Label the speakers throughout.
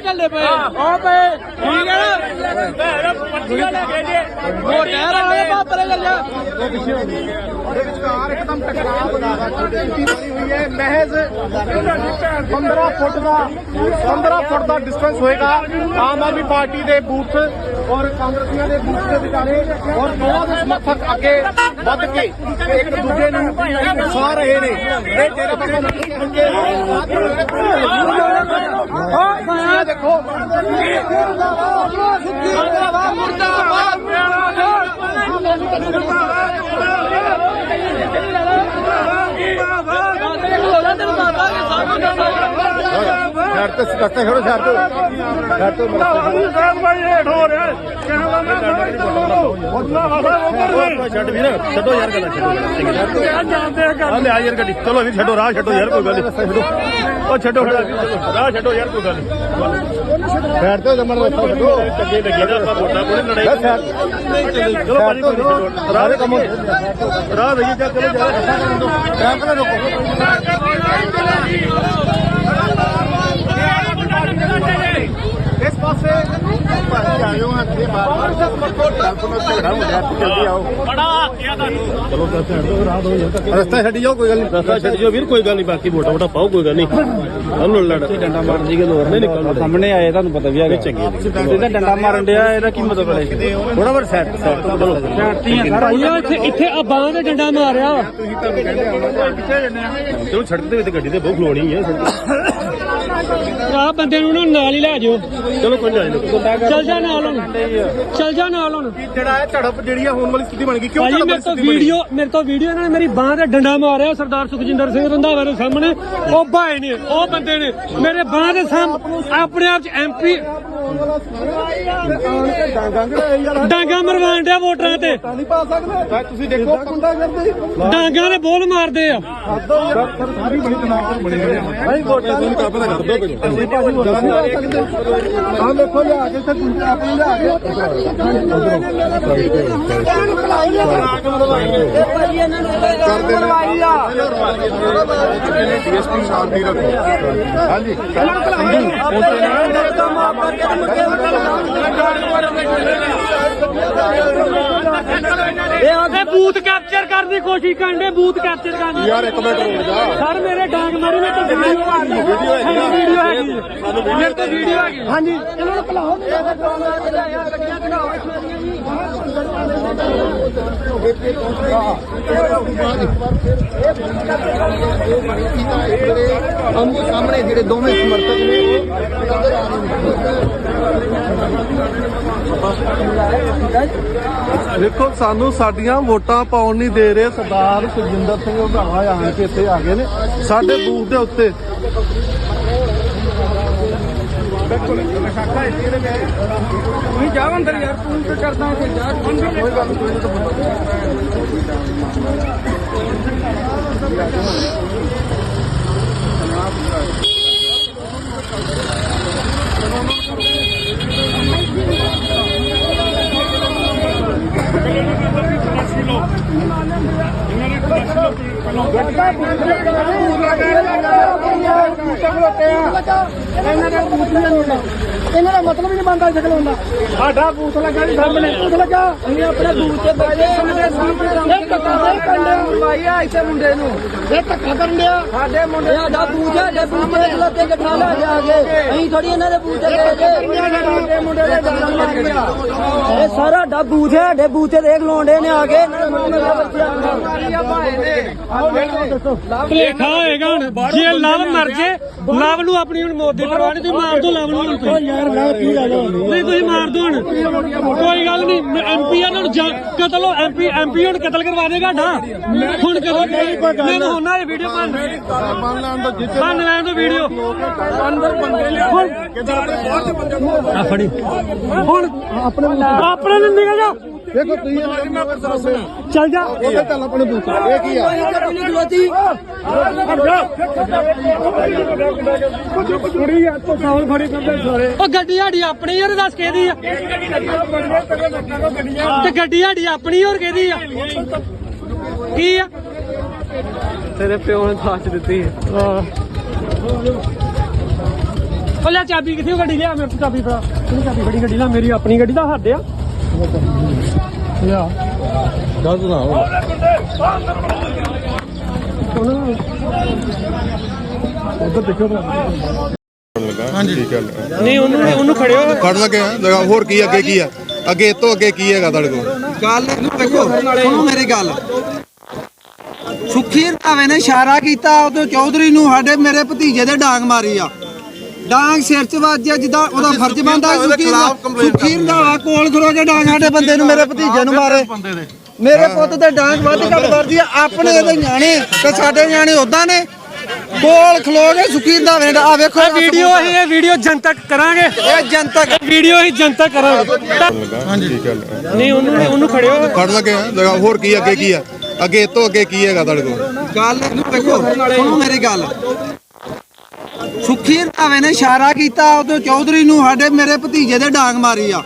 Speaker 1: ਚੱਲੇ ਪਏ। ਉਹ ਪਏ। ਠੀਕ ਹੈ ਨਾ?
Speaker 2: ਪੱਟੀਆਂ ਲੈ ਕੇ ਜੇ
Speaker 1: ਉਹ ਟਹਿਰ ਵਾਲੇ ਪਾਪਰੇ ਚੱਲਿਆ
Speaker 3: ਉਹਦੇ ਵਿਚਕਾਰ ਇੱਕਦਮ ਟਕਰਾਅ ਕੀਤੀ ਬਣੀ ਹੋਈ ਹੈ? ਮਹਿਜ਼ 15 ਫੁੱਟ ਦਾ 15 ਫੁੱਟ ਦਾ ਡਿਸਟੈਂਸ ਹੋਏਗਾ। ਆਮ ਆਦਮੀ ਪਾਰਟੀ ਦੇ ਬੂਥ ਔਰ ਕਾਂਗਰਸੀਆਂ ਦੇ ਬੂਥ ਦੇ ਵਿਚਾਲੇ। ਔਰ ਦੋਵਾਂ ਦੇ ਸਮਰਥਕ ਅੱਗੇ ਵੱਧ ਕੇ ਇੱਕ ਦੂਜੇ ਨੂੰ ਫਸਾ ਰਹੇ ਨੇ। ਇਹ ਤੇਰੇ ਬੰਦੇ ਇਹ ਦੇਖੋ।
Speaker 4: ਛੱਡ ਤੇ ਸਟੱਕੇ ਖੜੋ ਛੱਡ ਤੇ ਛੱਡ ਤੇ
Speaker 2: ਸਾਹਿਬ ਭਾਈ ਹੇਠ ਹੋ ਰਿਹਾ ਕਹਿੰਦਾ ਮੈਂ ਉਹਨਾਂ ਵਾਸਾ ਉੱਪਰ
Speaker 4: ਛੱਡ ਵੀਰ ਛੱਡੋ ਯਾਰ ਗੱਲਾਂ ਛੱਡੋ
Speaker 2: ਕਿਆ ਜਾਣਦੇ ਆ
Speaker 4: ਆ ਲੈ ਆ ਯਾਰ ਗੱਡੀ ਚਲੋ ਵੀਰ ਛੱਡੋ ਰਾਹ ਛੱਡੋ ਯਾਰ ਕੋਈ ਗੱਲ ਨਹੀਂ ਉਹ ਛੱਡੋ ਚਲੋ ਰਾਹ ਛੱਡੋ ਯਾਰ ਕੋਈ ਗੱਲ ਨਹੀਂ ਛੱਡ ਤੇ ਜਮਨ ਰੱਖੋ ਛੱਡੋ
Speaker 2: ਅੱਗੇ ਲੱਗੀ ਨਾ ਆਪਾਂ ਵੋਟਾਂ ਕੋਲ ਲੜਾਈ
Speaker 4: ਚਲੋ ਭਾਜੀ ਨਹੀਂ ਰਾਹ ਦੇ ਕੰਮ ਰਾਹ ਦੇਈਏ ਚੱਲ ਚਲੋ ਯਾਰ ਟਾਈਮ ਨਾ ਰੋਕੋ।
Speaker 3: ਇਸ ਪਾਸੇ
Speaker 4: ਭਾਜੀ ਆਇਓ ਹੱਥੇ ਬਾਰ ਬਾਰ ਚੱਲ ਪਨੋ ਝਗੜਾ ਹੋ ਗਿਆ ਜਲਦੀ ਆਓ
Speaker 2: ਬੜਾ ਹਾਕਿਆ ਤੁਹਾਨੂੰ
Speaker 4: ਚਲੋ ਰਸਤਾ ਛੱਡੀ ਜਾਓ ਕੋਈ ਗੱਲ ਨਹੀਂ। ਰਸਤਾ ਛੱਡੀ ਜਾਓ ਵੀਰ ਕੋਈ ਗੱਲ ਨਹੀਂ ਬਾਕੀ ਵੋਟਾਂ ਵੋਟਾਂ ਪਾਓ ਕੋਈ ਗੱਲ ਨਹੀਂ। ਹਮ ਲੜ ਡੰਡਾ ਮਾਰਨ ਦੀ ਗੱਲ ਹੋਰ ਨਹੀਂ ਨਿਕਲ
Speaker 5: ਸਾਹਮਣੇ ਆਏ ਤੁਹਾਨੂੰ ਪਤਾ ਵੀ ਹੈਗਾ।
Speaker 4: ਚੰਗੇ
Speaker 5: ਇਹਦਾ ਡੰਡਾ ਮਾਰਨ ਡਿਆ ਇਹਦਾ ਕੀ ਮਤਲਬ ਹੈ?
Speaker 4: ਥੋੜਾ ਵਾਰ ਸੈੱਟ ਸੈੱਟ ਚਲੋ
Speaker 1: ਭਾਈਆ ਇੱਥੇ ਇੱਥੇ ਆ ਬਾਹਾਂ ਤੇ ਡੰਡਾ ਮਾਰਿਆ।
Speaker 4: ਚਲੋ ਸੜਕ ਦੇ ਵਿੱਚ ਗੱਡੀ ਤੇ ਬਹੁਤ ਖਲੋਣੀ ਹੈ।
Speaker 1: ਆ ਬੰਦੇ ਨੂੰ ਨਾ ਨਾਲ ਹੀ ਲੈ ਜਾਓ
Speaker 4: ਚਲੋ ਕੋਈ ਨਹੀਂ।
Speaker 1: ਚੱਲ ਜਾ ਨਾਲ ਹੁਣ। ਚੱਲ ਜਾ ਨਾਲ ਹੁਣ।
Speaker 3: ਜਿਹੜਾ ਹੈ ਝੜਪ ਜਿਹੜੀ ਆ ਹੋਣ ਵਾਲੀ ਸਥਿਤੀ ਬਣ ਗਈ ਕਿਉਂ
Speaker 1: ਭਾਜੀ ਮੇਰੇ ਤੋਂ? ਵੀਡੀਓ ਮੇਰੇ ਤੋਂ ਵੀਡੀਓ ਇਹਨਾਂ ਨੇ ਮੇਰੀ ਬਾਹ ਤੇ ਡੰਡਾ ਮਾਰਿਆ ਸਰਦਾਰ ਸੁਖਜਿੰਦਰ ਸਿੰਘ ਰੰਧਾਵਾ ਦੇ ਸਾਹਮਣੇ। ਉਹ ਭਾਈ ਨੇ ਉਹ ਬੰਦੇ ਨੇ ਮੇਰੇ ਬਾਹ ਦੇ ਸਾਹਮਣੇ ਆਪਣੇ ਆਪ ਚ ਐਮਪੀ ਡਾਂਗਾ ਮਰਵਾਉਣ ਡਿਆ ਵੋਟਰਾਂ ਤੇ।
Speaker 3: ਨਹੀਂ ਪਾ ਸਕਦੇ ਭਾਈ ਤੁਸੀਂ ਦੇਖੋ। ਗੁੰਡਾ ਕਰਦੇ
Speaker 1: ਡਾਂਗਾ ਦੇ ਬੋਲ ਮਾਰਦੇ ਆ।
Speaker 3: ਸਾਰੀ ਬਣੀ ਤਨਾਵ ਬਣੀ ਹੋਈ ਹੈ ਭਾਈ ਵੋਟਾਂ ਨਹੀਂ ਕਰ ਪਤਾ ਕਰ ਦੋ ਅਸੀਂ ਭਾਜੀ ਵੋਟਾਂ ਨਹੀਂ ਪਾ ਸਕਦੇ ਆਹ ਦੇਖੋ ਲਿਆ ਕੇ ਤੇ ਦੂਜੇ ਆਪਣੇ ਲਿਆ ਕੇ
Speaker 4: ਡੀਐਸਪੀ ਸ਼ਾਂਤੀ ਰੱਖੋ ਹਾਂਜੀ
Speaker 1: ਇਹ ਬੂਥ ਕੈਪਚਰ ਕਰਨ ਦੀ ਕੋਸ਼ਿਸ਼ ਕਰਨ ਦੇ ਬੂਥ ਕੈਪਚਰ ਕਰਨ ਦੀ।
Speaker 4: ਯਾਰ ਇੱਕ ਮਿੰਟ ਰੁਕ ਜਾ।
Speaker 1: ਸਰ ਮੇਰੇ ਡਾਂਗ ਮਾਰੀ ਮੇਰੇ ਤੋਂ ਵੀਡੀਓ ਆ ਗਈ
Speaker 4: ਵੀਡੀਓ ਹੈਗੀ।
Speaker 1: ਵੀਡੀਓ ਹੈਗੀ ਹੈ। ਮੇਰੇ ਤੋਂ ਵੀਡੀਓ ਹੈਗੀ। ਹਾਂਜੀ। ਇਹਨਾਂ ਨੂੰ ਭਲਾਓ
Speaker 3: ਸਾਹਮਣੇ ਜਿਹੜੇ ਦੋਵੇਂ ਸਮਰਥਕ ਨੇ ਉਹ ਦੇਖੋ ਸਾਨੂੰ ਸਾਡੀਆਂ ਵੋਟਾਂ ਪਾਉਣ ਨਹੀਂ ਦੇ ਰਹੇ ਸਰਦਾਰ ਸੁਖਜਿੰਦਰ ਸਿੰਘ ਰੰਧਾਵਾ ਆਣ ਕੇ ਇੱਥੇ ਆ ਗਏ ਨੇ ਸਾਡੇ ਬੂਥ ਦੇ ਉੱਤੇ
Speaker 1: ਤੁਸੀਂ ਜਾਓ ਅੰਦਰ ਯਾਰ ਤੂੰ ਕੀ ਕਰਦਾ ਕੋਈ ਜਾ।
Speaker 3: ਇਹਨਾਂ ਦਾ ਨਹੀਂ ਬਣਦਾ ਸ਼ਕਲ ਹੁੰਦਾ। ਸਾਡਾ ਬੂਥ ਲੱਗਾ ਜੀ ਸਾਹਮਣੇ। ਬੂਥ ਲੱਗਾ। ਅਸੀਂ ਆਪਣੇ ਬੂਥ ਤੇ ਬੈਠੇ ਸਾਡੇ ਸਾਹਮਣੇ ਇਹ ਧੱਕਾ ਦੇ ਕੰਡੇ ਭਾਈ ਆ ਇੱਥੇ ਮੁੰਡੇ ਨੂੰ। ਇਹ ਧੱਕਾ ਕਰਨ ਡਿਆ ਸਾਡੇ ਮੁੰਡੇ
Speaker 6: ਸਾਡਾ ਬੂਥ ਹੈ ਜੇ ਬੂਥ ਦੇ ਖਲੋਤੇ ਕਿੱਥਾ ਲੈ ਜਾ ਕੇ ਅਸੀਂ ਥੋੜੀ ਇਹਨਾਂ ਦੇ ਬੂਥ ਤੇ
Speaker 3: ਸਾਡੇ ਮੁੰਡੇ ਦੇ ਜਾਨ ਲੱਗ ਗਿਆ।
Speaker 6: ਇਹ ਸਾਰਾ ਸਾਡਾ ਬੂਥ ਹੈ ਸਾਡੇ ਬੂਥ ਤੇ ਦੇਖ ਲੋਂਡੇ ਨੇ ਆ ਕੇ।
Speaker 1: ਭਲੇਖਾ ਹੋਏਗਾ ਹੁਣ। ਜੇ ਲਵ ਮਰ ਜੇ ਲਵ ਨੂੰ ਆਪਣੀ ਹੁਣ ਮੌਤ ਦੀ ਪਰਵਾਹ ਨਹੀਂ ਤੁਸੀਂ ਮਾਰ ਦੋ ਲਵ ਨੂੰ ਯਾਰ ਲਵ ਕੀ ਗੱਲ ਨਹੀਂ ਤੁਸੀਂ ਮਾਰ ਦੋ ਹੁਣ। ਕੋਈ ਗੱਲ ਨਹੀਂ ਐਮਪੀ ਇਹਨਾਂ ਨੂੰ ਕਤਲ ਹੋ ਐਮਪੀ ਐਮਪੀ ਹੁਣ ਕਤਲ ਕਰਵਾ ਦੇਗਾ ਡਾ ਹੁਣ ਕਦੋਂ ਮੈਂ ਹੋਣਾ ਇਹ ਵੀਡੀਓ ਬਣ
Speaker 4: ਮੰਨ ਲੈਣ ਦਾ ਜਿੱਥੇ
Speaker 1: ਬਣ ਲੈਣ ਦੋ ਵੀਡੀਓ ਅੰਦਰ ਬੰਦੇ ਲਿਆ ਆ ਫੜੀ। ਹੁਣ ਆਪਣੇ ਆਪਣੇ ਨੂੰ ਨਿਕਲ ਜਾ।
Speaker 4: ਦੇਖੋ ਤੁਸੀਂ ਮੈਂ ਦੱਸ
Speaker 1: ਚੱਲ ਜਾ।
Speaker 4: ਇਹ ਚੱਲ ਆਪਣੇ ਬੂਥ ਇਹ ਕੀ ਆ?
Speaker 1: ਕੁੜੀ ਆ ਤੋਂ ਸਾਲ ਫੜੀ ਕਰਦੇ ਸਾਰੇ। ਉਹ ਗੱਡੀ ਸਾਡੀ ਆਪਣੀ ਯਾਰ ਦੱਸ ਕਿਹਦੀ ਆ? ਤੇ ਗੱਡੀ ਸਾਡੀ ਆਪਣੀ ਹੋਰ ਕਿਹਦੀ ਆ? ਕੀ ਆ?
Speaker 5: ਤੇਰੇ ਪਿਓ ਨੇ ਸਾਥ ਦਿੱਤੀ
Speaker 1: ਹਾਂ।
Speaker 7: ਉਹ ਲੈ ਚਾਬੀ ਕਿੱਥੇ ਗੱਡੀ ਲਿਆ ਮੇਰੇ ਕੋਲ ਚਾਬੀ ਫੜਾ। ਤੂੰ ਚਾਬੀ ਫੜੀ ਗੱਡੀ ਦਾ ਮੇਰੀ ਆਪਣੀ ਗੱਡੀ ਦਾ ਹੱਦ ਆ। ਲਿਆ
Speaker 8: ਗਲਤ ਨਾ ਹੋ ਹਾਂਜੀ ਠੀਕ ਹੈ
Speaker 7: ਨਹੀਂ ਉਹਨੂੰ ਉਹਨੂੰ ਖੜਿਓ।
Speaker 8: ਫੜ ਲੱਗੇ ਆ ਜਗਾ ਹੋਰ ਕੀ ਅੱਗੇ ਕੀ ਆ? ਅੱਗੇ ਇਹ ਤੋਂ ਅੱਗੇ ਕੀ ਹੈਗਾ ਤੁਹਾਡੇ ਕੋਲ?
Speaker 5: ਗੱਲ ਨੂੰ ਦੇਖੋ ਸੁਣੋ ਮੇਰੀ ਗੱਲ। ਸੁਖੀ ਰੰਧਾਵੇ ਨੇ ਇਸ਼ਾਰਾ ਕੀਤਾ ਉਦੋਂ ਚੌਧਰੀ ਨੂੰ ਸਾਡੇ ਮੇਰੇ ਭਤੀਜੇ ਦੇ ਡਾਂਗ ਮਾਰੀ ਆ। ਡਾਂਗ ਸਿਰ 'ਚ ਵੱਜਿਆ ਜਿੱਦਾਂ ਉਹਦਾ ਫਰਜ਼ ਬਣਦਾ ਸੁਖੀ ਸੁਖੀ ਰੰਧਾਵਾ ਕੋਲ ਖਲੋ ਕੇ ਡਾਂਗ ਸਾਡੇ ਬੰਦੇ ਨੂੰ ਮੇਰੇ ਭਤੀਜੇ ਨੂੰ ਮਾਰੇ। ਮੇਰੇ ਪੁੱਤ ਤੇ ਡਾਂਗ ਵੱਧ ਘੱਟ ਵੱਜਦੀ ਆ ਆਪਣੇ ਇਹਦੇ ਨਿਆਣੇ ਤੇ ਸਾਡੇ ਨਿਆਣੇ ਉਦਾਂ ਨੇ। ਕੋਲ ਖਲੋ ਕੇ ਸੁਖੀ ਰੰਧਾਵੇ ਆ ਵੇਖੋ
Speaker 7: ਇਹ ਵੀਡੀਓ ਅਸੀਂ ਇਹ ਵੀਡੀਓ ਜਨਤਕ ਕਰਾਂਗੇ।
Speaker 5: ਇਹ ਜਨਤਕ
Speaker 7: ਵੀਡੀਓ ਹੀ ਜਨਤਕ ਕਰਾਂਗੇ।
Speaker 8: ਹਾਂਜੀ। ਠੀਕ ਹੈ।
Speaker 7: ਨਹੀਂ ਉਹਨੂੰ ਉਹਨੂੰ ਖੜਿਓ।
Speaker 8: ਫੜ ਲੱਗੇ ਹੋਰ ਕੀ ਅੱਗੇ ਕੀ ਆ? ਅੱਗੇ ਤੋਂ ਅੱਗੇ ਕੀ ਹੈਗਾ ਤੁਹਾਡੇ ਕੋਲ?
Speaker 5: ਗੱਲ ਨੂੰ ਦੇਖੋ ਸੁਣੋ ਮੇਰੀ ਗੱਲ। ਸੁਖੀ ਰੰਧਾਵੇ ਨੇ ਇਸ਼ਾਰਾ ਕੀਤਾ ਉਦੋਂ ਚੌਧਰੀ ਨੂੰ ਸਾਡੇ ਮੇਰੇ ਭਤੀਜੇ ਦੇ ਡਾਂਗ ਮਾਰੀ ਆ।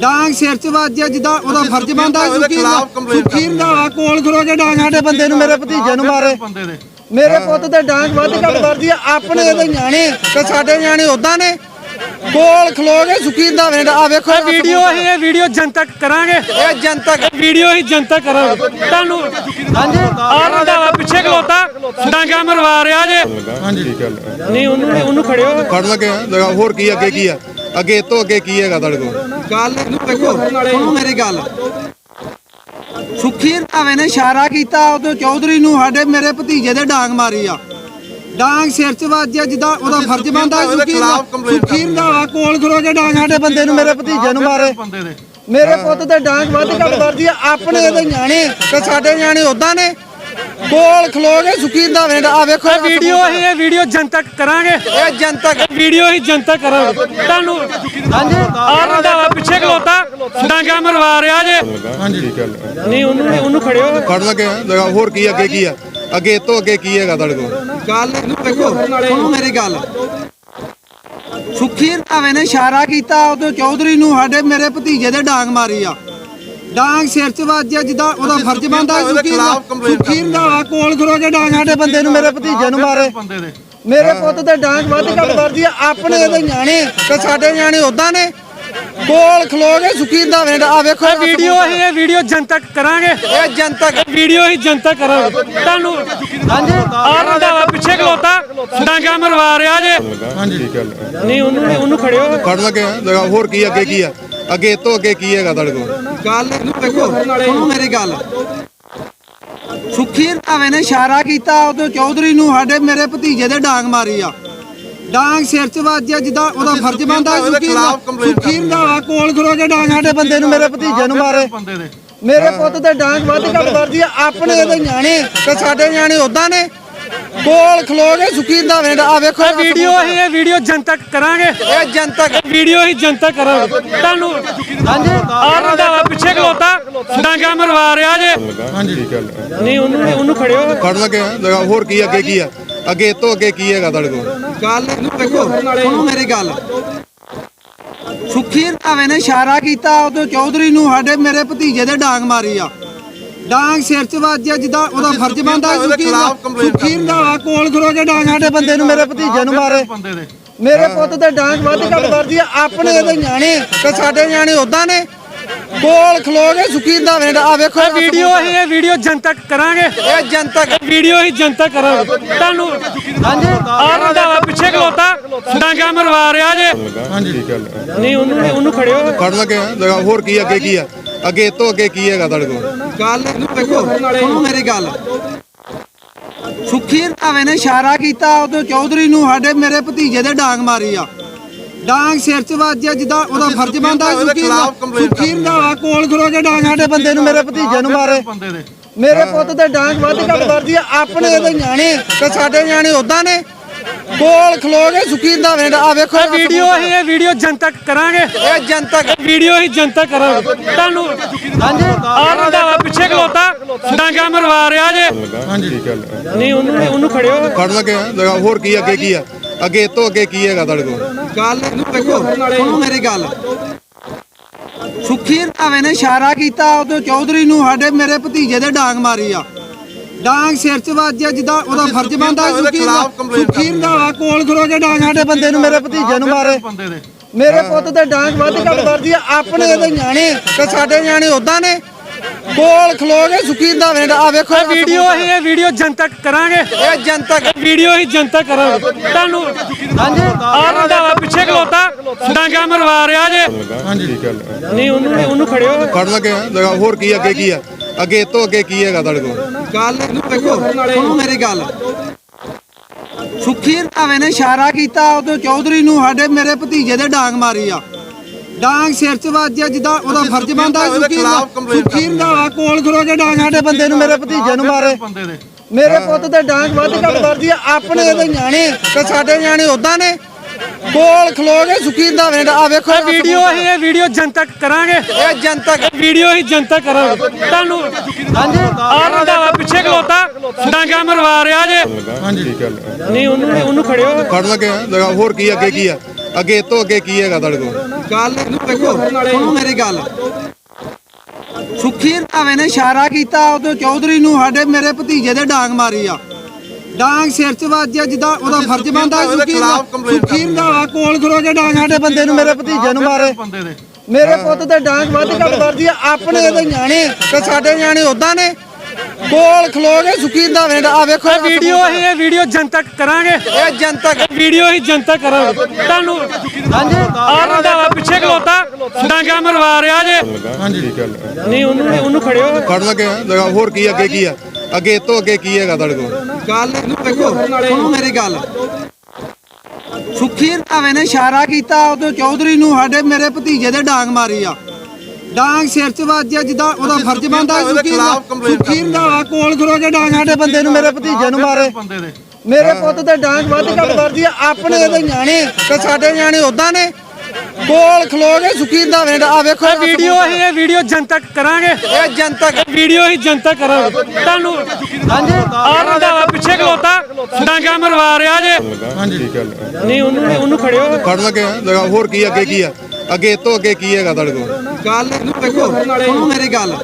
Speaker 5: ਡਾਂਗ ਸਿਰ 'ਚ ਵੱਜਿਆ ਜਿੱਦਾਂ ਉਹਦਾ ਫਰਜ਼ ਬਣਦਾ ਸੁਖੀ ਸੁਖੀ ਰੰਧਾਵਾ ਕੋਲ ਖਲੋ ਕੇ ਡਾਂਗ ਸਾਡੇ ਬੰਦੇ ਨੂੰ ਮੇਰੇ ਭਤੀਜੇ ਨੂੰ ਮਾਰੇ। ਮੇਰੇ ਪੁੱਤ ਤੇ ਡਾਂਗ ਵੱਧ ਘੱਟ ਵੱਜਦੀ ਆ ਆਪਣੇ ਇਹਦੇ ਨਿਆਣੇ ਤੇ ਸਾਡੇ ਨਿਆਣੇ ਉਦਾਂ ਨੇ। ਕੋਲ ਖਲੋ ਕੇ ਸੁਖੀ ਰੰਧਾਵੇ ਆ ਵੇਖੋ
Speaker 7: ਇਹ ਵੀਡੀਓ ਅਸੀਂ ਇਹ ਵੀਡੀਓ ਜਨਤਕ ਕਰਾਂਗੇ।
Speaker 5: ਇਹ ਜਨਤਕ।
Speaker 7: ਵੀਡੀਓ ਹੀ ਜਨਤਕ ਕਰਾਂਗੇ। ਤੁਹਾਨੂੰ
Speaker 5: ਹਾਂਜੀ।
Speaker 7: ਆ ਰੰਧਾਵਾ ਪਿੱਛੇ ਖਲੋਤਾ। ਡਾਂਗਾ ਮਰਵਾ ਰਿਹਾ ਜੇ।
Speaker 8: ਹਾਂਜੀ। ਠੀਕ ਹੈ
Speaker 7: ਨਹੀਂ ਉਹਨੂੰ ਉਹਨੂੰ ਖੜਿਓ।
Speaker 8: ਫੜ ਲੱਗੇ ਆ। ਹੋਰ ਕੀ ਅੱਗੇ ਕੀ ਆ? ਅੱਗੇ ਇਹ ਤੋਂ ਅੱਗੇ ਕੀ ਹੈਗਾ ਤੁਹਾਡੇ ਕੋਲ?
Speaker 5: ਗੱਲ ਨੂੰ ਦੇਖੋ ਸੁਣੋ ਮੇਰੀ ਗੱਲ। ਸੁਖੀ ਰੰਧਾਵੇ ਨੇ ਇਸ਼ਾਰਾ ਕੀਤਾ ਉਦੋਂ ਚੌਧਰੀ ਨੂੰ ਸਾਡੇ ਮੇਰੇ ਭਤੀਜੇ ਦੇ ਡਾਂਗ ਮਾਰੀ ਆ। ਡਾਂਗ ਸਿਰ 'ਚ ਵੱਜਿਆ ਜਿੱਦਾਂ ਉਹਦਾ ਫਰਜ਼ ਬਣਦਾ ਸੁਖੀ ਸੁਖੀ ਰੰਧਾਵਾ ਕੋਲ ਖਲੋ ਕੇ ਡਾਂਗ ਸਾਡੇ ਬੰਦੇ ਨੂੰ ਮੇਰੇ ਭਤੀਜੇ ਨੂੰ ਮਾਰੇ। ਮੇਰੇ ਪੁੱਤ ਤੇ ਡਾਂਗ ਵੱਧ ਘੱਟ ਵੱਜਦੀ ਆ ਆਪਣੇ ਇਹਦੇ ਨਿਆਣੇ ਤੇ ਸਾਡੇ ਨਿਆਣੇ ਉਦਾਂ ਨੇ। ਕੋਲ ਖਲੋ ਕੇ ਸੁਖੀ ਰੰਧਾਵੇ ਆ ਵੇਖੋ
Speaker 7: ਇਹ ਵੀਡੀਓ ਅਸੀਂ ਇਹ ਵੀਡੀਓ ਜਨਤਕ ਕਰਾਂਗੇ।
Speaker 5: ਇਹ ਜਨਤਕ।
Speaker 7: ਵੀਡੀਓ ਹੀ ਜਨਤਕ ਕਰਾਂਗੇ। ਤੁਹਾਨੂੰ
Speaker 5: ਹਾਂਜੀ।
Speaker 7: ਆ ਰੰਧਾਵਾ ਪਿੱਛੇ ਖਲੋਤਾ ਡਾਂਗਾ ਮਰਵਾ ਰਿਹਾ ਜੇ।
Speaker 8: ਹਾਂਜੀ। ਹੈ
Speaker 7: ਨਹੀਂ ਉਹਨੂੰ ਉਹਨੂੰ ਖੜਿਓ।
Speaker 8: ਫੜ ਲੱਗੇ ਆ ਜਗਾ ਹੋਰ ਕੀ ਅੱਗੇ ਕੀ ਆ? ਅੱਗੇ ਇਹ ਤੋਂ ਅੱਗੇ ਕੀ ਹੈਗਾ ਤੁਹਾਡੇ ਕੋਲ?
Speaker 5: ਗੱਲ ਨੂੰ ਦੇਖੋ ਸੁਣੋ ਮੇਰੀ ਗੱਲ। ਸੁਖੀ ਰੰਧਾਵੇ ਨੇ ਇਸ਼ਾਰਾ ਕੀਤਾ ਉਦੋਂ ਚੌਧਰੀ ਨੂੰ ਸਾਡੇ ਮੇਰੇ ਭਤੀਜੇ ਦੇ ਡਾਂਗ ਮਾਰੀ ਆ। ਡਾਂਗ ਸਿਰ 'ਚ ਵੱਜਿਆ ਜਿੱਦਾਂ ਉਹਦਾ ਫਰਜ਼ ਬਣਦਾ ਸੁਖੀ ਸੁਖੀ ਰੰਧਾਵਾ ਕੋਲ ਖਲੋ ਕੇ ਡਾਂਗ ਸਾਡੇ ਬੰਦੇ ਨੂੰ ਮੇਰੇ ਭਤੀਜੇ ਨੂੰ ਮਾਰੇ। ਮੇਰੇ ਪੁੱਤ ਤੇ ਡਾਂਗ ਵੱਧ ਘੱਟ ਵੱਜਦੀ ਆ ਆਪਣੇ ਇਹਦੇ ਨਿਆਣੇ ਤੇ ਸਾਡੇ ਨਿਆਣੇ ਉਦਾਂ ਨੇ। ਕੋਲ ਖਲੋ ਕੇ ਸੁਖੀ ਰੰਧਾਵੇ ਆ ਵੇਖੋ
Speaker 7: ਇਹ ਵੀਡੀਓ ਅਸੀਂ ਇਹ ਵੀਡੀਓ ਜਨਤਕ ਕਰਾਂਗੇ।
Speaker 5: ਇਹ ਜਨਤਕ।
Speaker 7: ਵੀਡੀਓ ਹੀ ਜਨਤਕ ਕਰਾਂਗੇ। ਤੁਹਾਨੂੰ
Speaker 5: ਹਾਂਜੀ।
Speaker 7: ਆ ਰੰਧਾਵਾ ਪਿੱਛੇ ਖਲੋਤਾ। ਡਾਂਗਾ ਮਰਵਾ ਰਿਹਾ ਜੇ।
Speaker 8: ਹਾਂਜੀ। ਠੀਕ ਹੈ
Speaker 7: ਨਹੀਂ ਉਹਨੂੰ ਉਹਨੂੰ ਖੜਿਓ।
Speaker 8: ਫੜ ਲੱਗੇ ਹੋਰ ਕੀ ਅੱਗੇ ਕੀ ਆ? ਅੱਗੇ ਤੋਂ ਅੱਗੇ ਕੀ ਹੈਗਾ ਤੁਹਾਡੇ ਕੋਲ?
Speaker 5: ਗੱਲ ਨੂੰ ਦੇਖੋ ਸੁਣੋ ਮੇਰੀ ਗੱਲ। ਸੁਖੀ ਰੰਧਾਵੇ ਨੇ ਇਸ਼ਾਰਾ ਕੀਤਾ ਉਦੋਂ ਚੌਧਰੀ ਨੂੰ ਸਾਡੇ ਮੇਰੇ ਭਤੀਜੇ ਦੇ ਡਾਂਗ ਮਾਰੀ ਆ। ਡਾਂਗ ਸਿਰ 'ਚ ਵੱਜਿਆ ਜਿੱਦਾਂ ਉਹਦਾ ਫਰਜ਼ ਬਣਦਾ ਸੁਖੀ ਸੁਖੀ ਰੰਧਾਵਾ ਕੋਲ ਖਲੋ ਕੇ ਡਾਂਗ ਸਾਡੇ ਬੰਦੇ ਨੂੰ ਮੇਰੇ ਭਤੀਜੇ ਨੂੰ ਮਾਰੇ। ਮੇਰੇ ਪੁੱਤ ਤੇ ਡਾਂਗ ਵੱਧ ਘੱਟ ਵੱਜਦੀ ਆ ਆਪਣੇ ਇਹਦੇ ਨਿਆਣੇ ਤੇ ਸਾਡੇ ਨਿਆਣੇ ਉਦਾਂ ਨੇ। ਕੋਲ ਖਲੋ ਕੇ ਸੁਖੀ ਰੰਧਾਵੇ ਆ ਵੇਖੋ
Speaker 7: ਇਹ ਵੀਡੀਓ ਅਸੀਂ ਇਹ ਵੀਡੀਓ ਜਨਤਕ ਕਰਾਂਗੇ।
Speaker 5: ਇਹ ਜਨਤਕ।
Speaker 7: ਵੀਡੀਓ ਹੀ ਜਨਤਕ ਕਰਾਂਗੇ। ਤੁਹਾਨੂੰ
Speaker 5: ਹਾਂਜੀ।
Speaker 7: ਆ ਰੰਧਾਵਾ ਪਿੱਛੇ ਖਲੋਤਾ। ਡਾਂਗਾ ਮਰਵਾ ਰਿਹਾ ਜੇ।
Speaker 8: ਹਾਂਜੀ। ਹੈ
Speaker 7: ਨਹੀਂ ਉਹਨੂੰ ਉਹਨੂੰ ਖੜਿਓ।
Speaker 8: ਫੜ ਲੱਗੇ ਜਗਾ ਹੋਰ ਕੀ ਅੱਗੇ ਕੀ ਆ? ਅੱਗੇ ਇਹ ਤੋਂ ਅੱਗੇ ਕੀ ਹੈਗਾ ਤੁਹਾਡੇ ਕੋਲ?
Speaker 5: ਗੱਲ ਨੂੰ ਦੇਖੋ ਸੁਣੋ ਮੇਰੀ ਗੱਲ। ਸੁਖੀ ਰੰਧਾਵੇ ਨੇ ਇਸ਼ਾਰਾ ਕੀਤਾ ਉਦੋਂ ਚੌਧਰੀ ਨੂੰ ਸਾਡੇ ਮੇਰੇ ਭਤੀਜੇ ਦੇ ਡਾਂਗ ਮਾਰੀ ਆ। ਡਾਂਗ ਸਿਰ 'ਚ ਵੱਜਿਆ ਜਿੱਦਾਂ ਉਹਦਾ ਫਰਜ਼ ਬਣਦਾ ਸੁਖੀ ਸੁਖੀ ਰੰਧਾਵਾ ਕੋਲ ਖਲੋ ਕੇ ਡਾਂਗ ਸਾਡੇ ਬੰਦੇ ਨੂੰ ਮੇਰੇ ਭਤੀਜੇ ਨੂੰ ਮਾਰੇ। ਮੇਰੇ ਪੁੱਤ ਤੇ ਡਾਂਗ ਵੱਧ ਘੱਟ ਵੱਜਦੀ ਆ ਆਪਣੇ ਇਹਦੇ ਨਿਆਣੇ ਤੇ ਸਾਡੇ ਨਿਆਣੇ ਉਦਾਂ ਨੇ। ਕੋਲ ਖਲੋ ਕੇ ਸੁਖੀ ਰੰਧਾਵੇ ਆ ਵੇਖੋ
Speaker 7: ਇਹ ਵੀਡੀਓ ਅਸੀਂ ਇਹ ਵੀਡੀਓ ਜਨਤਕ ਕਰਾਂਗੇ।
Speaker 5: ਇਹ ਜਨਤਕ।
Speaker 7: ਵੀਡੀਓ ਹੀ ਜਨਤਕ ਕਰਾਂਗੇ। ਤੁਹਾਨੂੰ
Speaker 5: ਹਾਂਜੀ।
Speaker 7: ਆ ਰੰਧਾਵਾ ਪਿੱਛੇ ਖਲੋਤਾ ਡਾਂਗਾ ਮਰਵਾ ਰਿਹਾ ਜੇ।
Speaker 8: ਹਾਂਜੀ। ਹੈ
Speaker 7: ਨਹੀਂ ਉਹਨੂੰ ਉਹਨੂੰ ਖੜਿਓ।
Speaker 8: ਫੜ ਲੱਗੇ ਹੋਰ ਕੀ ਅੱਗੇ ਕੀ ਆ? ਅੱਗੇ ਇਹ ਤੋਂ ਅੱਗੇ ਕੀ ਹੈਗਾ ਤੁਹਾਡੇ ਕੋਲ?
Speaker 5: ਗੱਲ ਨੂੰ ਦੇਖੋ ਸੁਣੋ ਮੇਰੀ ਗੱਲ। ਸੁਖੀ ਰੰਧਾਵੇ ਨੇ ਇਸ਼ਾਰਾ ਕੀਤਾ ਉਦੋਂ ਚੌਧਰੀ ਨੂੰ ਸਾਡੇ ਮੇਰੇ ਭਤੀਜੇ ਦੇ ਡਾਂਗ ਮਾਰੀ ਆ। ਡਾਂਗ ਸਿਰ 'ਚ ਵੱਜਿਆ ਜਿੱਦਾਂ ਉਹਦਾ ਫਰਜ਼ ਬਣਦਾ ਸੁਖੀ ਸੁਖੀ ਰੰਧਾਵਾ ਕੋਲ ਖਲੋ ਕੇ ਡਾਂਗ ਸਾਡੇ ਬੰਦੇ ਨੂੰ ਮੇਰੇ ਭਤੀਜੇ ਨੂੰ ਮਾਰੇ। ਮੇਰੇ ਪੁੱਤ ਤੇ ਡਾਂਗ ਵੱਧ ਘੱਟ ਵੱਜਦੀ ਆ ਆਪਣੇ ਇਹਦੇ ਨਿਆਣੇ ਤੇ ਸਾਡੇ ਨਿਆਣੇ ਉਦਾਂ ਨੇ। ਕੋਲ ਖਲੋ ਕੇ ਸੁਖੀ ਰੰਧਾਵੇ ਆ ਵੇਖੋ
Speaker 7: ਇਹ ਵੀਡੀਓ ਅਸੀਂ ਇਹ ਵੀਡੀਓ ਜਨਤਕ ਕਰਾਂਗੇ।
Speaker 5: ਇਹ ਜਨਤਕ।
Speaker 7: ਵੀਡੀਓ ਹੀ ਜਨਤਕ ਕਰਾਂਗੇ। ਤੁਹਾਨੂੰ
Speaker 5: ਹਾਂਜੀ।
Speaker 7: ਆ ਰੰਧਾਵਾ ਪਿੱਛੇ ਖਲੋਤਾ ਡਾਂਗਾ ਮਰਵਾ ਰਿਹਾ ਜੇ।
Speaker 8: ਹਾਂਜੀ। ਹੈ
Speaker 7: ਨਹੀਂ ਉਹਨੂੰ ਉਹਨੂੰ ਖੜਿਓ।
Speaker 8: ਫੜ ਲੱਗੇ ਆ। ਜਗਾ ਹੋਰ ਕੀ ਅੱਗੇ ਕੀ ਆ? ਅੱਗੇ ਤੋਂ ਅੱਗੇ ਕੀ ਹੈਗਾ ਤੁਹਾਡੇ ਕੋਲ?
Speaker 5: ਗੱਲ ਨੂੰ ਦੇਖੋ ਸੁਣੋ ਮੇਰੀ ਗੱਲ। ਸੁਖੀ ਰੰਧਾਵੇ ਨੇ ਇਸ਼ਾਰਾ ਕੀਤਾ ਉਦੋਂ ਚੌਧਰੀ ਨੂੰ ਸਾਡੇ ਮੇਰੇ ਭਤੀਜੇ ਦੇ ਡਾਂਗ ਮਾਰੀ ਆ। ਡਾਂਗ ਸਿਰ ਚ ਵੱਜਿਆ ਜਿੱਦਾਂ ਉਹਦਾ ਫਰਜ਼ ਬਣਦਾ ਸੁਖੀ ਸੁਖੀ ਰੰਧਾਵਾ ਕੋਲ ਖਲੋ ਕੇ ਡਾਂਗ ਸਾਡੇ ਬੰਦੇ ਨੂੰ ਮੇਰੇ ਭਤੀਜੇ ਨੂੰ ਮਾਰੇ। ਮੇਰੇ ਪੁੱਤ ਤੇ ਡਾਂਗ ਵੱਧ ਘੱਟ ਵਰਦੀ ਆ ਆਪਣੇ ਇਹਦੇ ਨਿਆਣੇ ਤੇ ਸਾਡੇ ਨਿਆਣੇ ਉਦਾਂ ਨੇ। ਕੋਲ ਖਲੋ ਕੇ ਸੁਖੀ ਰੰਧਾਵੇ ਦਾ ਆ ਵੇਖੋ
Speaker 7: ਇਹ ਵੀਡੀਓ ਹੀ ਇਹ ਵੀਡੀਓ ਜਨਤਕ ਕਰਾਂਗੇ।
Speaker 5: ਇਹ ਜਨਤਕ।
Speaker 7: ਵੀਡੀਓ ਹੀ ਜਨਤਕ ਕਰਾਂਗੇ। ਤੁਹਾਨੂੰ
Speaker 5: ਹਾਂਜੀ।
Speaker 7: ਆਹ ਰੰਧਾਵਾ ਪਿੱਛੇ ਖਲੋਤਾ ਡਾਂਗਾ ਮਰਵਾ ਰਿਹਾ ਜੇ।
Speaker 8: ਠੀਕ ਹੈ
Speaker 7: ਨਹੀਂ ਉਹਨੂੰ ਉਹਨੂੰ ਖੜਿਓ।
Speaker 8: ਫੜ ਲੱਗੇ ਆ ਜਗਾ ਹੋਰ ਕੀ ਅੱਗੇ ਕੀ ਆ? ਅੱਗੇ ਇਹ ਤੋਂ ਅੱਗੇ ਕੀ ਹੈਗਾ ਤੁਹਾਡੇ ਕੋਲ?
Speaker 5: ਗੱਲ ਨੂੰ ਵੇਖੋ ਸੁਣੋ ਮੇਰੀ ਗੱਲ। ਸੁਖੀ ਰੰਧਾਵੇ ਨੇ ਇਸ਼ਾਰਾ ਕੀਤਾ ਉਦੋਂ ਚੌਧਰੀ ਨੂੰ ਸਾਡੇ ਮੇਰੇ ਭਤੀਜੇ ਦੇ ਡਾਂਗ ਮਾਰੀ ਆ। ਡਾਂਗ ਸਿਰ ਚ ਵੱਜਿਆ ਜਿੱਦਾਂ ਉਹਦਾ ਫਰਜ਼ ਬਣਦਾ ਸੁਖੀ ਸੁਖੀ ਰੰਧਾਵਾ ਕੋਲ ਖਲੋ ਕੇ ਡਾਂਗ ਸਾਡੇ ਬੰਦੇ ਨੂੰ ਮੇਰੇ ਭਤੀਜੇ ਨੂੰ ਮਾਰੇ। ਮੇਰੇ ਪੁੱਤ ਤੇ ਡਾਂਗ ਵੱਧ ਘੱਟ ਵਰਦੀ ਆ ਆਪਣੇ ਇਹਦੇ ਨਿਆਣੇ ਤੇ ਸਾਡੇ ਨਿਆਣੇ ਉਦਾਂ ਨੇ। ਕੋਲ ਖਲੋ ਕੇ ਰੰਧਾਵੇ ਦਾ ਆ ਵੇਖੋ
Speaker 7: ਇਹ ਵੀਡੀਓ ਹੀ ਇਹ ਵੀਡੀਓ ਜਨਤਕ ਕਰਾਂਗੇ।
Speaker 5: ਇਹ ਜਨਤਕ।
Speaker 7: ਵੀਡੀਓ ਹੀ ਜਨਤਕ ਕਰਾਂਗੇ। ਤੁਹਾਨੂੰ
Speaker 5: ਹਾਂਜੀ।
Speaker 7: ਆਹ ਰੰਧਾਵਾ ਪਿੱਛੇ ਖਲੋਤਾ। ਡਾਂਗਾ ਮਰਵਾ ਰਿਹਾ ਜੇ।
Speaker 8: ਠੀਕ ਹੈ
Speaker 7: ਨਹੀਂ ਉਹਨੂੰ ਉਹਨੂੰ ਖੜਿਓ।
Speaker 8: ਫੜ ਲੱਗੇ ਆ। ਜਗਾ ਹੋਰ ਕੀ ਅੱਗੇ ਕੀ ਆ? ਅੱਗੇ ਇਹ ਤੋਂ ਅੱਗੇ ਕੀ ਹੈਗਾ ਤੁਹਾਡੇ ਕੋਲ?
Speaker 5: ਗੱਲ ਨੂੰ ਵੇਖੋ ਸੁਣੋ ਮੇਰੀ ਗੱਲ। ਸੁਖੀ ਰੰਧਾਵੇ ਨੇ ਇਸ਼ਾਰਾ ਕੀਤਾ ਉਦੋਂ ਚੌਧਰੀ ਨੂੰ ਸਾਡੇ ਮੇਰੇ ਭਤੀਜੇ ਦੇ ਡਾਂਗ ਮਾਰੀ ਆ। ਡਾਂਗ ਸਿਰ ਚ ਵੱਜਿਆ ਜਿੱਦਾਂ ਉਹਦਾ ਫਰਜ਼ ਬਣਦਾ ਸੁਖੀ ਸੁਖੀ ਰੰਧਾਵਾ ਕੋਲ ਖਲੋ ਕੇ ਡਾਂਗ ਸਾਡੇ ਬੰਦੇ ਨੂੰ ਮੇਰੇ ਭਤੀਜੇ ਨੂੰ ਮਾਰੇ। ਮੇਰੇ ਪੁੱਤ ਤੇ ਡਾਂਗ ਵੱਧ ਘੱਟ ਵਰਦੀ ਆ ਆਪਣੇ ਇਹਦੇ ਨਿਆਣੇ ਤੇ ਸਾਡੇ ਨਿਆਣੇ ਉਦਾਂ ਨੇ। ਕੋਲ ਖਲੋ ਕੇ ਸੁਖੀ ਰੰਧਾਵੇ ਦਾ ਆ ਵੇਖੋ
Speaker 7: ਇਹ ਵੀਡੀਓ ਹੀ ਇਹ ਵੀਡੀਓ ਜਨਤਕ ਕਰਾਂਗੇ।
Speaker 5: ਇਹ ਜਨਤਕ
Speaker 7: ਵੀਡੀਓ ਹੀ ਜਨਤਕ ਕਰਾਂਗੇ। ਤੁਹਾਨੂੰ
Speaker 5: ਹਾਂਜੀ।
Speaker 7: ਆਹ ਰੰਧਾਵਾ ਪਿੱਛੇ ਖਲੋਤਾ ਡਾਂਗਾ ਮਰਵਾ ਰਿਹਾ ਜੇ।
Speaker 8: ਠੀਕ ਹੈ
Speaker 7: ਨਹੀਂ ਉਹਨੂੰ ਉਹਨੂੰ ਖੜਿਓ।
Speaker 8: ਫੜ ਲੱਗੇ ਆ ਹੋਰ ਕੀ ਅੱਗੇ ਕੀ ਆ? ਅੱਗੇ ਇਹ ਤੋਂ ਅੱਗੇ ਕੀ ਹੈਗਾ ਤੁਹਾਡੇ ਕੋਲ?
Speaker 5: ਗੱਲ ਨੂੰ ਵੇਖੋ ਸੁਣੋ ਮੇਰੀ ਗੱਲ। ਸੁਖੀ ਰੰਧਾਵੇ ਨੇ ਇਸ਼ਾਰਾ ਕੀਤਾ ਉਦੋਂ ਚੌਧਰੀ ਨੂੰ ਸਾਡੇ ਮੇਰੇ ਭਤੀਜੇ ਦੇ ਡਾਂਗ ਮਾਰੀ ਆ। ਡਾਂਗ ਸਿਰ ਚ ਵੱਜਿਆ ਜਿੱਦਾਂ ਉਹਦਾ ਫਰਜ਼ ਬਣਦਾ ਸੁਖੀ ਸੁਖੀ ਰੰਧਾਵਾ ਕੋਲ ਖਲੋ ਕੇ ਡਾਂਗ ਸਾਡੇ ਬੰਦੇ ਨੂੰ ਮੇਰੇ ਭਤੀਜੇ ਨੂੰ ਮਾਰੇ। ਮੇਰੇ ਪੁੱਤ ਤੇ ਡਾਂਗ ਵੱਧ ਘੱਟ ਵਰਦੀ ਆ ਆਪਣੇ ਇਹਦੇ ਨਿਆਣੇ ਤੇ ਸਾਡੇ ਨਿਆਣੇ ਉਦਾਂ ਨੇ। ਕੋਲ ਖਲੋ ਕੇ ਸੁਖੀ ਰੰਧਾਵੇ ਦਾ ਆ ਵੇਖੋ
Speaker 7: ਇਹ ਵੀਡੀਓ ਹੀ ਇਹ ਵੀਡੀਓ ਜਨਤਕ ਕਰਾਂਗੇ।
Speaker 5: ਇਹ ਜਨਤਕ।
Speaker 7: ਵੀਡੀਓ ਹੀ ਜਨਤਕ ਕਰਾਂਗੇ। ਤੁਹਾਨੂੰ
Speaker 5: ਹਾਂਜੀ।
Speaker 7: ਆਹ ਰੰਧਾਵਾ ਪਿੱਛੇ ਖਲੋਤਾ। ਡਾਂਗਾ ਮਰਵਾ ਰਿਹਾ ਜੇ। ਨਹੀਂ ਉਹਨੂੰ ਉਹਨੂੰ ਖੜਿਓ।
Speaker 8: ਫੜ ਲੱਗੇ ਆ। ਜਗਾ ਹੋਰ ਕੀ ਅੱਗੇ ਕੀ ਆ? ਅੱਗੇ ਇਹ ਤੋਂ ਅੱਗੇ ਕੀ ਹੈਗਾ ਤੁਹਾਡੇ ਕੋਲ?
Speaker 5: ਗੱਲ ਨੂੰ ਵੇਖੋ ਸੁਣੋ ਮੇਰੀ ਗੱਲ।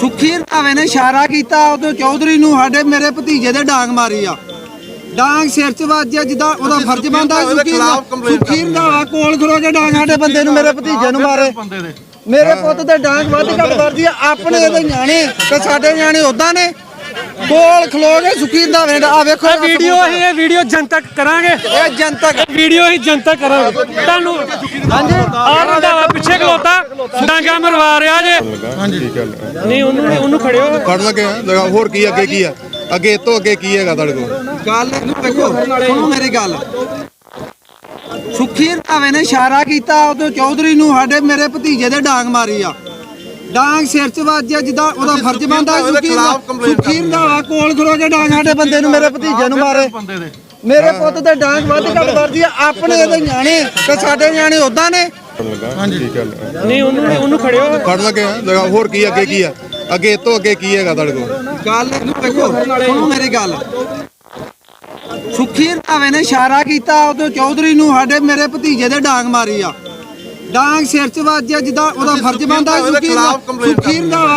Speaker 5: ਸੁਖੀ ਰੰਧਾਵੇ ਨੇ ਇਸ਼ਾਰਾ ਕੀਤਾ ਉਦੋਂ ਚੌਧਰੀ ਨੂੰ ਸਾਡੇ ਮੇਰੇ ਭਤੀਜੇ ਦੇ ਡਾਂਗ ਮਾਰੀ ਆ। ਡਾਂਗ ਸਿਰ ਚ ਵੱਜਿਆ ਜਿੱਦਾਂ ਉਹਦਾ ਫਰਜ਼ ਬਣਦਾ ਸੁਖੀ ਸੁਖੀ ਰੰਧਾਵਾ ਕੋਲ ਖਲੋ ਕੇ ਡਾਂਗ ਸਾਡੇ ਬੰਦੇ ਨੂੰ ਮੇਰੇ ਭਤੀਜੇ ਨੂੰ ਮਾਰੇ। ਮੇਰੇ ਪੁੱਤ ਤੇ ਡਾਂਗ ਵੱਧ ਘੱਟ ਵਰਦੀ ਆ ਆਪਣੇ ਇਹਦੇ ਨਿਆਣੇ ਤੇ ਸਾਡੇ ਨਿਆਣੇ ਉਦਾਂ ਨੇ। ਕੋਲ ਖਲੋ ਕੇ ਸੁਖੀ ਰੰਧਾਵੇ ਦਾ ਆ ਵੇਖੋ
Speaker 7: ਇਹ ਵੀਡੀਓ ਹੀ ਇਹ ਵੀਡੀਓ ਜਨਤਕ ਕਰਾਂਗੇ।
Speaker 5: ਇਹ ਜਨਤਕ।
Speaker 7: ਵੀਡੀਓ ਹੀ ਜਨਤਕ ਕਰਾਂਗੇ। ਤੁਹਾਨੂੰ
Speaker 5: ਹਾਂਜੀ।
Speaker 7: ਆਹ ਰੰਧਾਵਾ ਪਿੱਛੇ ਖਲੋਤਾ ਡਾਂਗਾ ਮਰਵਾ ਰਿਹਾ ਜੇ।
Speaker 8: ਠੀਕ ਹੈ
Speaker 7: ਨਹੀਂ ਉਹਨੂੰ ਉਹਨੂੰ ਖੜਿਓ।
Speaker 8: ਫੜ ਲੱਗੇ ਆ ਹੋਰ ਕੀ ਅੱਗੇ ਕੀ ਆ? ਅੱਗੇ ਇਹ ਤੋਂ ਅੱਗੇ ਕੀ ਹੈਗਾ ਤੁਹਾਡੇ ਕੋਲ?
Speaker 5: ਗੱਲ ਨੂੰ ਵੇਖੋ ਸੁਣੋ ਮੇਰੀ ਗੱਲ। ਸੁਖੀ ਰੰਧਾਵੇ ਨੇ ਇਸ਼ਾਰਾ ਕੀਤਾ ਉਦੋਂ ਚੌਧਰੀ ਨੂੰ ਸਾਡੇ ਮੇਰੇ ਭਤੀਜੇ ਦੇ ਡਾਂਗ ਮਾਰੀ ਆ। ਡਾਂਗ ਸਿਰ ਚ ਵੱਜਿਆ ਜਿੱਦਾਂ ਉਹਦਾ ਫਰਜ਼ ਬਣਦਾ ਸੁਖੀ ਸੁਖੀ ਰੰਧਾਵਾ ਕੋਲ ਖਲੋ ਕੇ ਡਾਂਗ ਸਾਡੇ ਬੰਦੇ ਨੂੰ ਮੇਰੇ ਭਤੀਜੇ ਨੂੰ ਮਾਰੇ। ਮੇਰੇ ਪੁੱਤ ਤੇ ਡਾਂਗ ਵੱਧ ਘੱਟ ਵਰਦੀ ਆ ਆਪਣੇ ਇਹਦੇ ਨਿਆਣੇ ਤੇ ਸਾਡੇ ਨਿਆਣੇ ਉਦਾਂ ਨੇ।
Speaker 7: ਨਹੀਂ ਉਹਨੂੰ ਉਹਨੂੰ ਖੜਿਓ।
Speaker 8: ਫੜ ਲੱਗੇ ਆ ਹੋਰ ਕੀ ਅੱਗੇ ਕੀ ਆ? ਅੱਗੇ ਇਹ ਤੋਂ ਅੱਗੇ ਕੀ ਹੈਗਾ ਤੁਹਾਡੇ ਕੋਲ?
Speaker 5: ਗੱਲ ਨੂੰ ਵੇਖੋ ਸੁਣੋ ਮੇਰੀ ਗੱਲ। ਸੁਖੀ ਰੰਧਾਵੇ ਨੇ ਇਸ਼ਾਰਾ ਕੀਤਾ ਉਦੋਂ ਚੌਧਰੀ ਨੂੰ ਸਾਡੇ ਮੇਰੇ ਭਤੀਜੇ ਦੇ ਡਾਂਗ ਮਾਰੀ ਆ। ਡਾਂਗ ਸਿਰ ਚ ਵੱਜਿਆ ਜਿੱਦਾਂ ਉਹਦਾ ਫਰਜ਼ ਬਣਦਾ ਸੁਖੀ ਸੁਖੀ ਰੰਧਾਵਾ